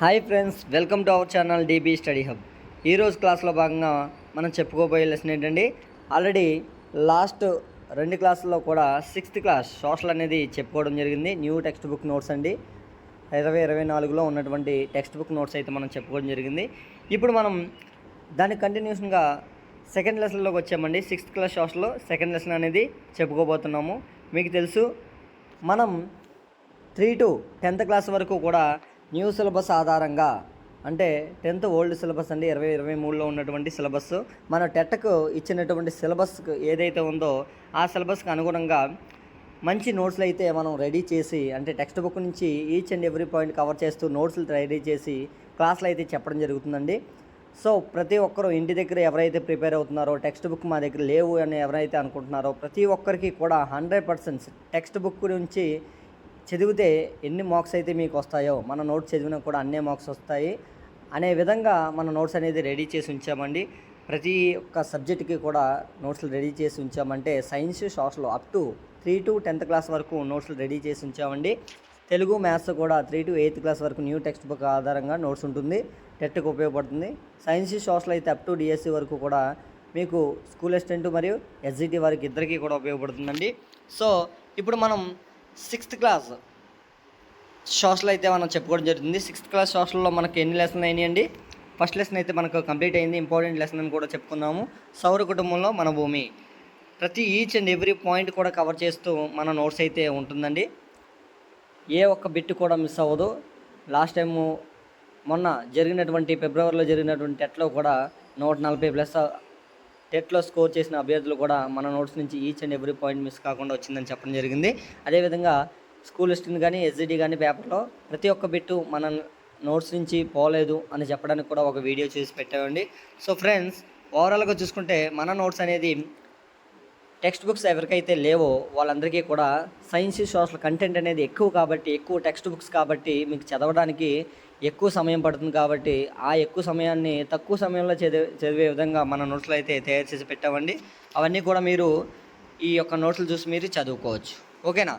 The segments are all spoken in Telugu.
Hi friends welcome to our channel DB study hub ఈరోజు క్లాస్లో భాగంగా మనం చెప్పుకోబోయే లెసన్ ఏంటండి ఆల్రెడీ లాస్ట్ రెండు క్లాసుల్లో కూడా సిక్స్త్ క్లాస్ సోషల్ అనేది చెప్పుకోవడం జరిగింది. న్యూ టెక్స్ట్ బుక్ నోట్స్ అండి. ఇరవై ఇరవై నాలుగులో ఉన్నటువంటి టెక్స్ట్ బుక్ నోట్స్ అయితే మనం చెప్పుకోవడం జరిగింది. ఇప్పుడు మనం దాని కంటిన్యూషన్గా సెకండ్ లెసన్లోకి వచ్చామండి. సిక్స్త్ క్లాస్ సోషల్లో సెకండ్ లెసన్ అనేది చెప్పుకోబోతున్నాము. మీకు తెలుసు మనం త్రీ టు టెన్త్ క్లాస్ వరకు కూడా న్యూ సిలబస్ ఆధారంగా అంటే టెన్త్ ఓల్డ్ సిలబస్ అండి ఇరవై ఇరవై మూడులో ఉన్నటువంటి సిలబస్. మన టెట్కు ఇచ్చినటువంటి సిలబస్ ఏదైతే ఉందో ఆ సిలబస్కి అనుగుణంగా మంచి నోట్స్లు అయితే మనం రెడీ చేసి అంటే టెక్స్ట్ బుక్ నుంచి each and every point cover చేస్తూ నోట్స్లు రెడీ చేసి క్లాసులు అయితే చెప్పడం జరుగుతుందండి. సో ప్రతి ఒక్కరూ ఇంటి దగ్గర ఎవరైతే ప్రిపేర్ అవుతున్నారో టెక్స్ట్ బుక్ మా దగ్గర లేవు అని ఎవరైతే అనుకుంటున్నారో ప్రతి ఒక్కరికి కూడా హండ్రెడ్ పర్సెంట్ టెక్స్ట్ బుక్ నుంచి చదివితే ఎన్ని మార్క్స్ అయితే మీకు వస్తాయో మన నోట్స్ చదివినా కూడా అన్నే మార్క్స్ వస్తాయి. అనే విధంగా మన నోట్స్ అనేది రెడీ చేసి ఉంచామండి. ప్రతి ఒక్క సబ్జెక్ట్కి కూడా నోట్స్లు రెడీ చేసి ఉంచామంటే science social up to three to tenth class వరకు నోట్స్లు రెడీ చేసి ఉంచామండి. తెలుగు మ్యాథ్స్ కూడా త్రీ టు ఎయిత్ క్లాస్ వరకు న్యూ టెక్స్ట్ బుక్ ఆధారంగా నోట్స్ ఉంటుంది. టెట్కి ఉపయోగపడుతుంది. సైన్స్ సోషల్ అయితే అప్ టు డిఎస్సి వరకు కూడా మీకు స్కూల్ అసిస్టెంట్ మరియు ఎస్జిటి వారికి ఇద్దరికీ కూడా ఉపయోగపడుతుందండి. సో ఇప్పుడు మనం సిక్స్త్ క్లాస్. సోషల్ అయితే మనం చెప్పుకోవడం జరుగుతుంది. సిక్స్త్ క్లాస్ సోషల్లో మనకి ఎన్ని లెసన్ అయినాయండి? ఫస్ట్ లెసన్ అయితే మనకు కంప్లీట్ అయింది. ఇంపార్టెంట్ లెసన్ అని కూడా చెప్పుకున్నాము సౌర కుటుంబంలో మన భూమి. ప్రతి ఈచ్ అండ్ ఎవ్రీ పాయింట్ కూడా కవర్ చేస్తూ మన నోట్స్ అయితే ఉంటుందండి. ఏ ఒక్క బిట్ కూడా మిస్ అవ్వదు. లాస్ట్ టైము మొన్న జరిగినటువంటి ఫిబ్రవరిలో జరిగినటువంటి టెట్లో కూడా నూట నలభై ప్లస్ టెట్లో స్కోర్ చేసిన అభ్యర్థులు కూడా మన నోట్స్ నుంచి each and every point miss కాకుండా వచ్చిందని చెప్పడం జరిగింది. అదేవిధంగా స్కూల్ లిస్ట్ని కానీ ఎస్జిడి కానీ పేపర్లో ప్రతి ఒక్క బిట్టు మన నోట్స్ నుంచి పోలేదు అని చెప్పడానికి కూడా ఒక వీడియో చేసి పెట్టామండి. సో ఫ్రెండ్స్ ఓవరాల్గా చూసుకుంటే మన నోట్స్ అనేది టెక్స్ట్ బుక్స్ ఎవరికైతే లేవో వాళ్ళందరికీ కూడా సైన్స్ సోషల్ కంటెంట్ అనేది ఎక్కువ కాబట్టి ఎక్కువ టెక్స్ట్ బుక్స్ కాబట్టి మీకు చదవడానికి ఎక్కువ సమయం పడుతుంది కాబట్టి ఆ ఎక్కువ సమయాన్ని తక్కువ సమయంలో చదివే చదివే విధంగా మన నోట్స్లు అయితే తయారు చేసి పెట్టామండి. అవన్నీ కూడా మీరు ఈ యొక్క నోట్స్లు చూసి మీరు చదువుకోవచ్చు. ఓకేనా?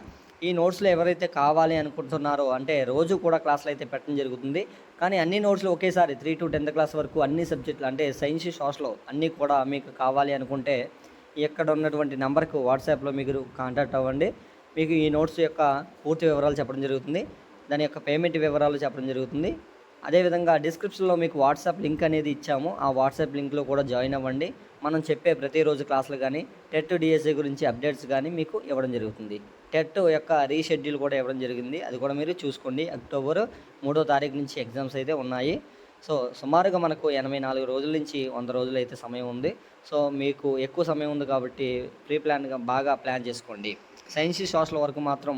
ఈ నోట్స్లో ఎవరైతే కావాలి అనుకుంటున్నారో అంటే రోజు కూడా క్లాసులు అయితే పెట్టడం జరుగుతుంది. కానీ అన్ని నోట్స్లు ఒకేసారి త్రీ టు టెన్త్ క్లాస్ వరకు అన్ని సబ్జెక్టులు అంటే సైన్స్ సోషల్ అన్నీ కూడా మీకు కావాలి అనుకుంటే ఇక్కడ ఉన్నటువంటి నెంబర్కు వాట్సాప్లో మీరు కాంటాక్ట్ అవ్వండి. మీకు ఈ నోట్స్ యొక్క పూర్తి వివరాలు చెప్పడం జరుగుతుంది. దాని యొక్క పేమెంట్ వివరాలు చెప్పడం జరుగుతుంది. అదేవిధంగా డిస్క్రిప్షన్లో మీకు వాట్సాప్ లింక్ అనేది ఇచ్చాము. ఆ వాట్సాప్ లింక్లో కూడా జాయిన్ అవ్వండి. మనం చెప్పే ప్రతిరోజు క్లాసులు కానీ టెట్ డిఎస్ఏ గురించి అప్డేట్స్ కానీ మీకు ఇవ్వడం జరుగుతుంది. టెట్ యొక్క రీషెడ్యూల్ కూడా ఇవ్వడం జరిగింది. అది కూడా మీరు చూసుకోండి. అక్టోబర్ మూడో తారీఖు నుంచి ఎగ్జామ్స్ అయితే ఉన్నాయి. సో సుమారుగా మనకు ఎనభై నాలుగు రోజుల నుంచి వంద రోజులు అయితే సమయం ఉంది. సో మీకు ఎక్కువ సమయం ఉంది కాబట్టి ప్రీ ప్లాన్గా బాగా ప్లాన్ చేసుకోండి. సైన్స్ సోషల్ వరకు మాత్రం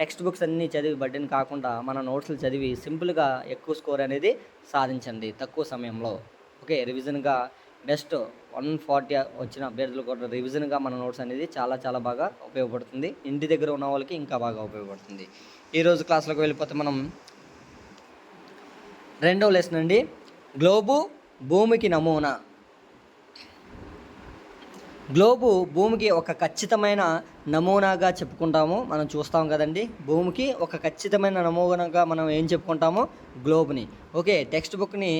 టెక్స్ట్ బుక్స్ అన్నీ చదివి బడ్డని కాకుండా మన నోట్స్లు చదివి సింపుల్గా ఎక్కువ స్కోర్ అనేది సాధించండి తక్కువ సమయంలో. ఓకే రివిజన్గా బెస్ట్ వన్ ఫార్టీ వచ్చిన అభ్యర్థులు కూడా రివిజన్గా మన నోట్స్ అనేది చాలా చాలా బాగా ఉపయోగపడుతుంది. ఇంటి దగ్గర ఉన్న వాళ్ళకి ఇంకా బాగా ఉపయోగపడుతుంది. ఈరోజు క్లాస్లోకి వెళ్ళిపోతే మనం రెండవ లెసన్ అండి. గ్లోబు భూమికి నమూనా. గ్లోబు భూమికి ఒక ఖచ్చితమైన నమూనాగా చెప్పుకుంటాము. మనం చూస్తాం కదండి. భూమికి ఒక ఖచ్చితమైన నమూనాగా మనం ఏం చెప్పుకుంటాము? గ్లోబ్ని. ఓకే టెక్స్ట్ బుక్ని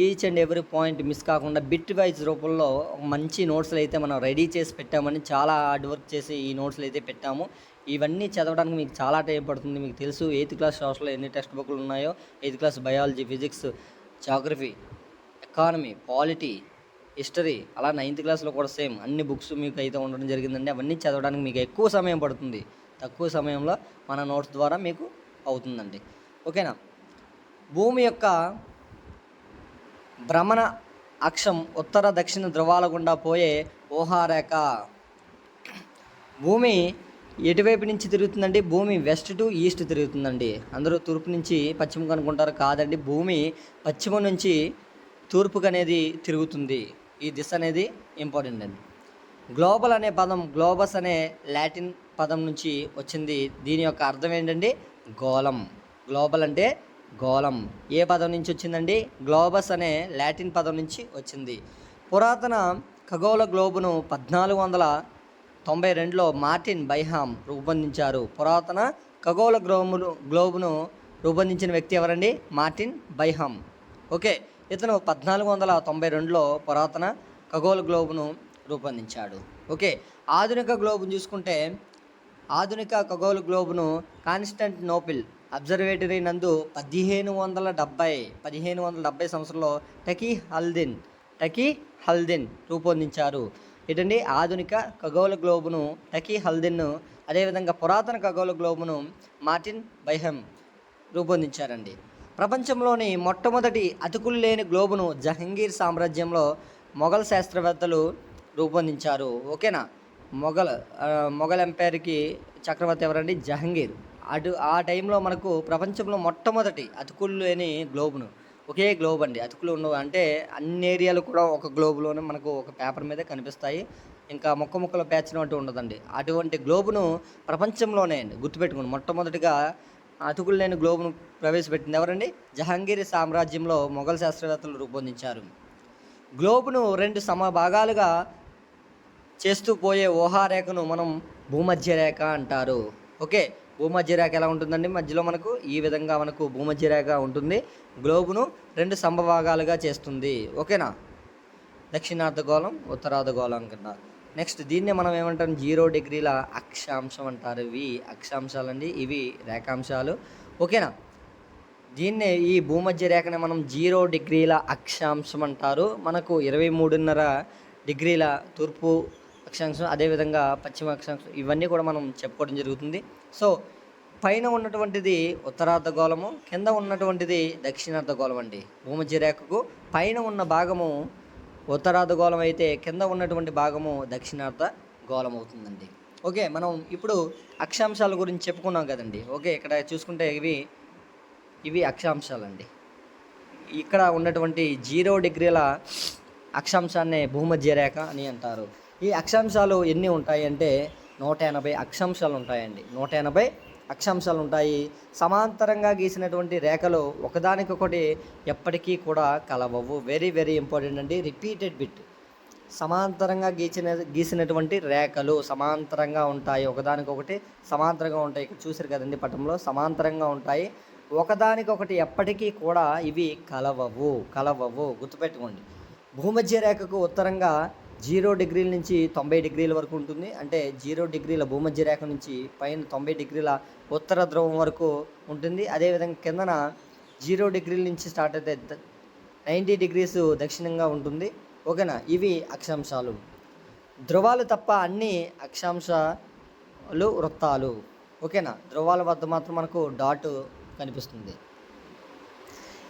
each and every point miss కాకుండా బిట్ వైజ్ రూపంలో మంచి నోట్స్లు అయితే మనం రెడీ చేసి పెట్టామని చాలా హార్డ్ వర్క్ చేసి ఈ నోట్స్లు అయితే పెట్టాము. ఇవన్నీ చదవడానికి మీకు చాలా టైం పడుతుంది. మీకు తెలుసు ఎయిత్ క్లాస్ సోషల్లో ఎన్ని టెక్స్ట్ బుక్లు ఉన్నాయో. Eighth class biology physics geography economy polity history అలా నైన్త్ క్లాస్లో కూడా సేమ్ అన్ని బుక్స్ మీకు అయితే ఉండడం జరిగిందండి. అవన్నీ చదవడానికి మీకు ఎక్కువ సమయం పడుతుంది. తక్కువ సమయంలో మన నోట్స్ ద్వారా మీకు అవుతుందండి. ఓకేనా? భూమి యొక్క భ్రమణ అక్షం ఉత్తర దక్షిణ ధ్రువాల గుండా పోయే ఊహారేఖ. భూమి ఎటువైపు నుంచి తిరుగుతుందండి? భూమి వెస్ట్ టు ఈస్ట్ తిరుగుతుందండి. అందరూ తూర్పు నుంచి పశ్చిమకు అనుకుంటారు కాదండి. భూమి పశ్చిమ నుంచి తూర్పుకు అనేది తిరుగుతుంది. ఈ దిశ అనేది ఇంపార్టెంట్ అండి. గ్లోబల్ అనే పదం గ్లోబస్ అనే లాటిన్ పదం నుంచి వచ్చింది. దీని యొక్క అర్థం ఏంటండి? గోళం. గ్లోబల్ అంటే గోళం. ఏ పదం నుంచి వచ్చిందండి? గ్లోబస్ అనే లాటిన్ పదం నుంచి వచ్చింది. పురాతన ఖగోళ గ్లోబును పద్నాలుగు వందల తొంభై రెండులో మార్టిన్ బైహామ్ రూపొందించారు. పురాతన ఖగోళ గ్లోబును గ్లోబును రూపొందించిన వ్యక్తి ఎవరండి? మార్టిన్ బైహామ్. ఓకే ఇతను పద్నాలుగు వందల తొంభై రెండులో పురాతన ఖగోళ గ్లోబును రూపొందించాడు. ఓకే ఆధునిక గ్లోబును చూసుకుంటే ఆధునిక ఖగోళ గ్లోబును కాన్స్టెంట్ నోపిల్ అబ్జర్వేటరీ నందు పదిహేను వందల డెబ్బై పదిహేను వందల డెబ్బై సంవత్సరంలో టకీ హల్దిన్ టకీ హల్దిన్ రూపొందించారు. ఏంటండి ఆధునిక ఖగోళ గ్లోబును టకీ హల్దిన్ అదేవిధంగా పురాతన ఖగోళ గ్లోబును మార్టిన్ బైహమ్ రూపొందించారండి. ప్రపంచంలోని మొట్టమొదటి అతుకులు లేని గ్లోబును జహంగీర్ సామ్రాజ్యంలో మొఘల్ శాస్త్రవేత్తలు రూపొందించారు. ఓకేనా? మొఘల్ మొఘల్ ఎంపైర్కి చక్రవర్తి ఎవరండి? జహంగీర్. అటు ఆ టైంలో మనకు ప్రపంచంలో మొట్టమొదటి అతుకులు లేని గ్లోబును ఒకే గ్లోబ్ అండి. అతుకులు ఉండవు అంటే అన్ని ఏరియాలు కూడా ఒక గ్లోబ్లోనే మనకు ఒక పేపర్ మీద కనిపిస్తాయి. ఇంకా మొక్క మొక్కలు పేర్చినట్టు ఉండదండి. అటువంటి గ్లోబును ప్రపంచంలోనే అండి. గుర్తుపెట్టుకోండి. మొట్టమొదటిగా అతుకులు లేని గ్లోబును ప్రవేశపెట్టింది ఎవరండి? జహాంగీర్ సామ్రాజ్యంలో మొఘల్ శాస్త్రవేత్తలు రూపొందించారు. గ్లోబును రెండు సమభాగాలుగా చేస్తూ పోయే ఊహారేఖను మనం భూమధ్య రేఖ అంటారు. ఓకే? భూమధ్య రేఖ ఎలా ఉంటుందండి? మధ్యలో మనకు ఈ విధంగా మనకు భూమధ్య రేఖ ఉంటుంది. గ్లోబును రెండు సంభభాగాలుగా చేస్తుంది. ఓకేనా? దక్షిణార్ధగోళం ఉత్తరార్ధగోళం కింద నెక్స్ట్ దీన్నే మనం ఏమంటాం? జీరో డిగ్రీల అక్షాంశం అంటారు. ఇవి అక్షాంశాలండి. ఇవి రేఖాంశాలు. ఓకేనా? దీన్నే ఈ భూమధ్య రేఖని మనం జీరో డిగ్రీల అక్షాంశం అంటారు. మనకు ఇరవై మూడున్నర డిగ్రీల తూర్పు అక్షాంశం అదేవిధంగా పశ్చిమ అక్షాంశం ఇవన్నీ కూడా మనం చెప్పుకోవడం జరుగుతుంది. సో పైన ఉన్నటువంటిది ఉత్తరార్ధగోళము కింద ఉన్నటువంటిది దక్షిణార్ధగోళం అండి. భూమధ్య రేఖకు పైన ఉన్న భాగము ఉత్తరార్ధగోళం అయితే కింద ఉన్నటువంటి భాగము దక్షిణార్ధ గోళం అవుతుందండి. ఓకే మనం ఇప్పుడు అక్షాంశాల గురించి చెప్పుకున్నాం కదండి. ఓకే ఇక్కడ చూసుకుంటే ఇవి ఇవి అక్షాంశాలండి. ఇక్కడ ఉన్నటువంటి జీరో డిగ్రీల అక్షాంశాన్ని భూమధ్య రేఖ అని అంటారు. ఈ అక్షాంశాలు ఎన్ని ఉంటాయి అంటే నూట ఎనభై అక్షాంశాలు ఉంటాయండి. నూట ఎనభై అక్షాంశాలు ఉంటాయి. సమాంతరంగా గీసినటువంటి రేఖలు ఒకదానికొకటి ఎప్పటికీ కూడా కలవవు. వెరీ వెరీ ఇంపార్టెంట్ అండి. రిపీటెడ్ బిట్ సమాంతరంగా గీచిన గీసినటువంటి రేఖలు సమాంతరంగా ఉంటాయి. ఒకదానికొకటి సమాంతరంగా ఉంటాయి. ఇక్కడ చూసారు కదండి పటంలో? సమాంతరంగా ఉంటాయి. ఒకదానికొకటి ఎప్పటికీ కూడా ఇవి కలవవు. కలవవు. గుర్తుపెట్టుకోండి. భూమధ్య రేఖకు ఉత్తరంగా జీరో డిగ్రీల నుంచి తొంభై డిగ్రీల వరకు ఉంటుంది. అంటే జీరో డిగ్రీల భూమధ్య రేఖ నుంచి పైన తొంభై డిగ్రీల ఉత్తర ధ్రువం వరకు ఉంటుంది. అదేవిధంగా కిందన జీరో డిగ్రీల నుంచి స్టార్ట్ అయితే నైంటీ డిగ్రీస్ దక్షిణంగా ఉంటుంది. ఓకేనా? ఇవి అక్షాంశాలు. ధ్రువాలు తప్ప అన్ని అక్షాంశాలు వృత్తాలు. ఓకేనా? ధ్రువాల వద్ద మాత్రం మనకు డాట్ కనిపిస్తుంది.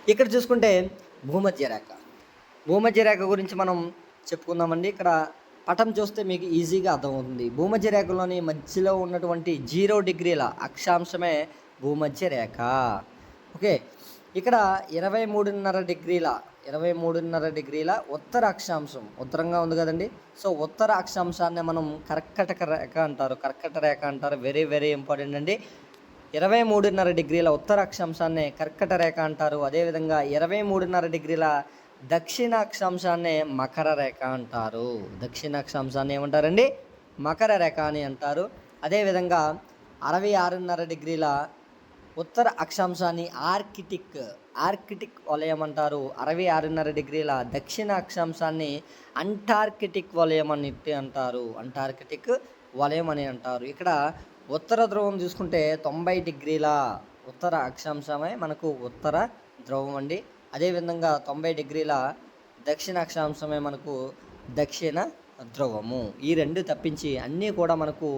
ఇక్కడ చూసుకుంటే భూమధ్య రేఖ. భూమధ్య రేఖ గురించి మనం చెప్పుకుందామండి. ఇక్కడ పటం చూస్తే మీకు ఈజీగా అర్థమవుతుంది. భూమధ్య రేఖలోని మధ్యలో ఉన్నటువంటి జీరో డిగ్రీల అక్షాంశమే భూమధ్య రేఖ. ఓకే. ఇక్కడ ఇరవై మూడున్నర డిగ్రీల ఇరవై మూడున్నర డిగ్రీల ఉత్తర అక్షాంశం. ఉత్తరంగా ఉంది కదండి. సో ఉత్తర అక్షాంశాన్ని మనం కర్కటక రేఖ అంటారు. కర్కట రేఖ అంటారు. వెరీ వెరీ ఇంపార్టెంట్ అండి. ఇరవై మూడున్నర డిగ్రీల ఉత్తర అక్షాంశాన్ని కర్కట రేఖ అంటారు. అదేవిధంగా ఇరవై మూడున్నర డిగ్రీల దక్షిణ అక్షాంశాన్ని మకర రేఖ అంటారు. దక్షిణాక్షాంశాన్ని ఏమంటారండి? మకర రేఖ అని అంటారు. అదేవిధంగా అరవై ఆరున్నర డిగ్రీల ఉత్తర అక్షాంశాన్ని ఆర్కిటిక్ ఆర్కిటిక్ వలయం అంటారు. అరవై ఆరున్నర డిగ్రీల దక్షిణ అక్షాంశాన్ని అంటార్కిటిక్ వలయం అని అంటారు. అంటార్కిటిక్ వలయం అని అంటారు. ఇక్కడ ఉత్తర ధ్రువం చూసుకుంటే తొంభై డిగ్రీల ఉత్తర అక్షాంశమే మనకు ఉత్తర ధ్రువం అండి. అదేవిధంగా తొంభై డిగ్రీల దక్షిణ అక్షాంశమే మనకు దక్షిణ ధ్రువము. ఈ రెండు తప్పించి అన్నీ కూడా మనకు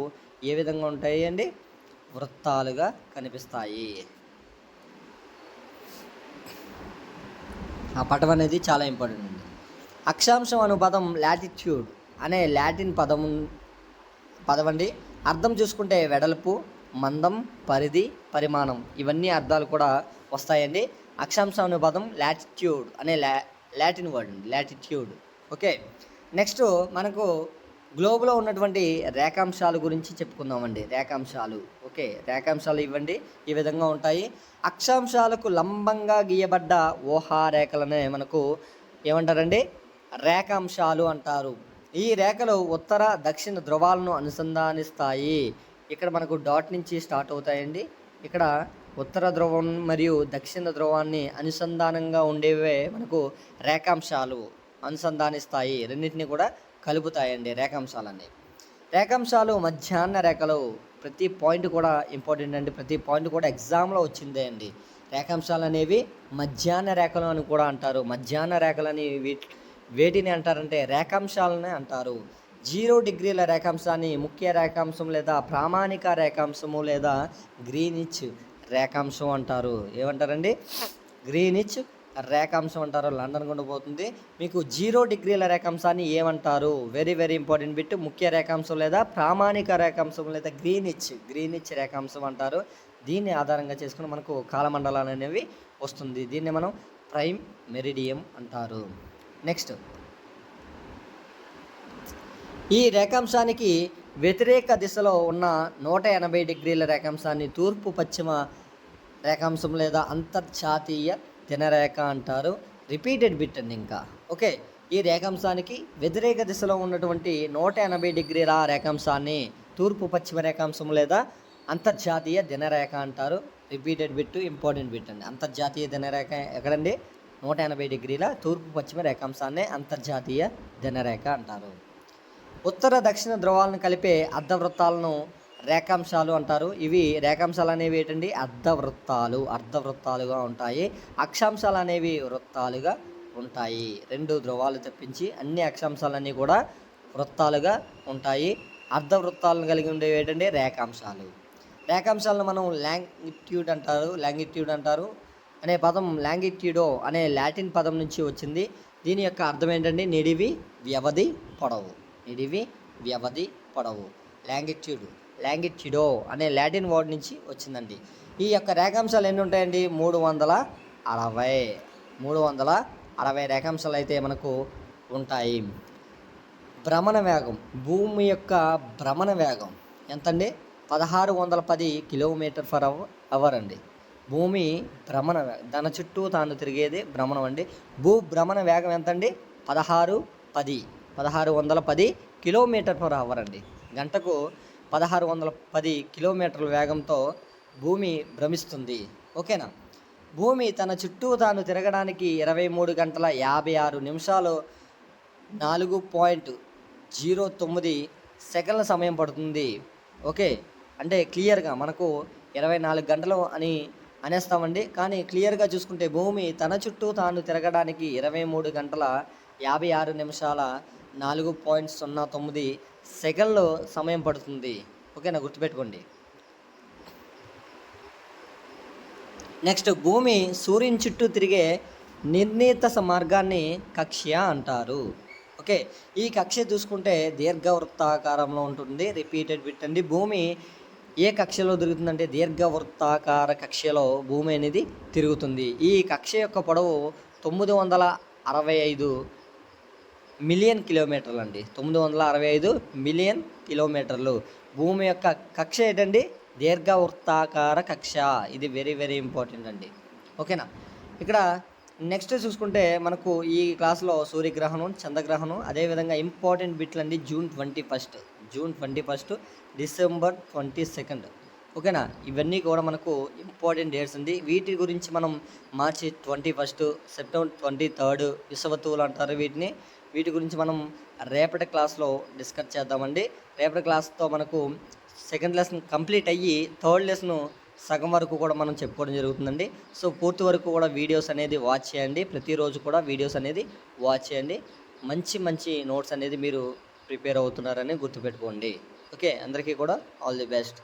ఏ విధంగా ఉంటాయి అండి వృత్తాలుగా కనిపిస్తాయి. ఆ పటం అనేది చాలా ఇంపార్టెంట్ అండి. అక్షాంశం అను పదం లాటిట్యూడ్ అనే లాటిన్ పదం పదవండి అర్థం చూసుకుంటే వెడల్పు మందం పరిధి పరిమాణం ఇవన్నీ అర్థాలు కూడా వస్తాయండి. అక్షాంశం అనే పదం లాటిట్యూడ్ అనే లా లాటిన్ వర్డ్ అండి లాటిట్యూడ్ ఓకే నెక్స్ట్ మనకు గ్లోబ్లో ఉన్నటువంటి రేఖాంశాల గురించి చెప్పుకుందామండి రేఖాంశాలు. ఓకే రేఖాంశాలు ఇవ్వండి ఈ విధంగా ఉంటాయి. అక్షాంశాలకు లంబంగా గీయబడ్డ ఊహా రేఖలనే మనకు ఏమంటారండి? రేఖాంశాలు అంటారు. ఈ రేఖలు ఉత్తర దక్షిణ ధ్రువాలను అనుసంధానిస్తాయి. ఇక్కడ మనకు డాట్ నుంచి స్టార్ట్ అవుతాయండి. ఇక్కడ ఉత్తర ధ్రువం మరియు దక్షిణ ధ్రువాన్ని అనుసంధానంగా ఉండేవే మనకు రేఖాంశాలు అనుసంధానిస్తాయి. రెండింటిని కూడా కలుపుతాయండి రేఖాంశాలన్నీ. రేఖాంశాలు మధ్యాహ్న రేఖలు. ప్రతి పాయింట్ కూడా ఇంపార్టెంట్ అండి. ప్రతి పాయింట్ కూడా ఎగ్జామ్లో వచ్చిందే అండి. రేఖాంశాలు అనేవి మధ్యాహ్న రేఖలు అని కూడా అంటారు. మధ్యాహ్న రేఖలని వీటి వేటిని అంటారంటే రేఖాంశాలనే అంటారు. జీరో డిగ్రీల రేఖాంశాన్ని ముఖ్య రేఖాంశం లేదా ప్రామాణిక రేఖాంశము లేదా గ్రీనిచ్ రేఖాంశం అంటారు. ఏమంటారండి? గ్రీనిచ్ రేఖాంశం అంటారు. లండన్ గుండా పోతుంది. మీకు జీరో డిగ్రీల రేఖాంశాన్ని ఏమంటారు? Very very important bit. ముఖ్య రేఖాంశం లేదా ప్రామాణిక రేఖాంశం లేదా గ్రీనిచ్. గ్రీనిచ్ రేఖాంశం అంటారు. దీన్ని ఆధారంగా చేసుకుని మనకు కాలమండలాలు అనేవి వస్తుంది. దీన్ని మనం ప్రైమ్ మెరిడియం అంటారు. నెక్స్ట్. ఈ రేఖాంశానికి వ్యతిరేక దిశలో ఉన్న నూట ఎనభై డిగ్రీల రేఖాంశాన్ని తూర్పు పశ్చిమ రేఖాంశం లేదా అంతర్జాతీయ దినరేఖ అంటారు. రిపీటెడ్ బిట్ అండి ఇంకా. ఓకే ఈ రేఖాంశానికి వ్యతిరేక దిశలో ఉన్నటువంటి నూట ఎనభై డిగ్రీల రేఖాంశాన్ని తూర్పు పశ్చిమ రేఖాంశం లేదా అంతర్జాతీయ దినరేఖ అంటారు. రిపీటెడ్ బిట్ ఇంపార్టెంట్ బిట్ అండి. అంతర్జాతీయ దినరేఖ ఎక్కడండి? నూట ఎనభై డిగ్రీల తూర్పు పశ్చిమ రేఖాంశాన్ని అంతర్జాతీయ దినరేఖ అంటారు. ఉత్తర దక్షిణ ధ్రువాలను కలిపే అర్ధవృత్తాలను రేఖాంశాలు అంటారు. ఇవి రేఖాంశాలు అనేవి ఏంటండి? అర్ధవృత్తాలు అర్ధవృత్తాలుగా ఉంటాయి. అక్షాంశాలు అనేవి వృత్తాలుగా ఉంటాయి. రెండు ధ్రువాలు తప్పించి అన్ని అక్షాంశాలన్నీ కూడా వృత్తాలుగా ఉంటాయి. అర్ధవృత్తాలను కలిగి ఉండేవి ఏంటంటే రేఖాంశాలు. రేఖాంశాలను మనం లాంగిట్యూడ్ అంటారు. లాంగిట్యూడ్ అంటారు. అనే పదం లాంగిట్యూడో అనే లాటిన్ పదం నుంచి వచ్చింది. దీని యొక్క అర్థం ఏంటంటే నిడివి వ్యవధి పొడవు. నిడివి వ్యవధి పొడవు. లాంగిట్యూడ్ లాంగిట్యూడో అనే లాటిన్ వర్డ్ నుంచి వచ్చిందండి. ఈ యొక్క రేఖాంశాలు ఎన్ని ఉంటాయండి మూడు వందల అరవై. మూడు వందల అరవై రేఖాంశాలు అయితే మనకు ఉంటాయి. భ్రమణ వేగం భూమి యొక్క భ్రమణ వేగం ఎంతండి? పదహారు వందల పది కిలోమీటర్ ఫర్ అవర్ అవర్ అండి. భూమి భ్రమణ వేగం దాని చుట్టూ తాను తిరిగేది భ్రమణం అండి. భూ భ్రమణ వేగం ఎంతండి? పదహారు పది. పదహారు వందల పది కిలోమీటర్ పర్ అవర్ అండి. గంటకు పదహారు వందల పది కిలోమీటర్ల వేగంతో భూమి భ్రమిస్తుంది. ఓకేనా? భూమి తన చుట్టూ తాను తిరగడానికి ఇరవై మూడు గంటల యాభై ఆరు నిమిషాలు నాలుగు పాయింట్ జీరో తొమ్మిది సెకండ్ల సమయం పడుతుంది. ఓకే? అంటే క్లియర్గా మనకు ఇరవై నాలుగు గంటలు అని అనేస్తామండి. కానీ క్లియర్గా చూసుకుంటే భూమి తన చుట్టూ తాను తిరగడానికి ఇరవై మూడు గంటల యాభై ఆరు నిమిషాల నాలుగు పాయింట్ సున్నా తొమ్మిది సెకండ్లు సమయం పడుతుంది. ఓకేనా? గుర్తుపెట్టుకోండి. నెక్స్ట్ భూమి సూర్యుని చుట్టూ తిరిగే నిర్ణీత మార్గాన్ని కక్ష్య అంటారు. ఓకే ఈ కక్ష చూసుకుంటే దీర్ఘవృత్తాకారంలో ఉంటుంది. రిపీటెడ్ బిట్ అండి. భూమి ఏ కక్షలో తిరుగుతుందంటే దీర్ఘవృత్తాకార కక్షలో భూమి అనేది తిరుగుతుంది. ఈ కక్ష యొక్క పొడవు తొమ్మిది వందల అరవై ఐదు మిలియన్ కిలోమీటర్లు అండి తొమ్మిది వందల అరవై ఐదు మిలియన్ కిలోమీటర్లు. భూమి యొక్క కక్ష ఏంటండి? దీర్ఘవృత్తాకార కక్ష. ఇది వెరీ వెరీ ఇంపార్టెంట్ అండి. ఓకేనా? ఇక్కడ నెక్స్ట్ చూసుకుంటే మనకు ఈ క్లాస్లో సూర్యగ్రహణం చంద్రగ్రహణం అదేవిధంగా ఇంపార్టెంట్ బిట్లు అండి June twenty first. June twenty first December twenty second. ఓకేనా? ఇవన్నీ కూడా మనకు ఇంపార్టెంట్ డేట్స్ అండి. వీటి గురించి మనం March twenty first September twenty third విశ్వతువులు అంటారు వీటిని. వీటి గురించి మనం రేపటి క్లాస్లో డిస్కస్ చేద్దామండి. రేపటి క్లాస్తో మనకు సెకండ్ లెసన్ కంప్లీట్ అయ్యి థర్డ్ లెసన్ సగం వరకు కూడా మనం చెప్పుకోవడం జరుగుతుందండి. సో పూర్తి వరకు కూడా వీడియోస్ అనేది వాచ్ చేయండి. ప్రతిరోజు కూడా వీడియోస్ అనేది వాచ్ చేయండి. మంచి మంచి నోట్స్ అనేది మీరు ప్రిపేర్ అవుతున్నారని గుర్తుపెట్టుకోండి. ఓకే? అందరికీ కూడా ఆల్ ది బెస్ట్.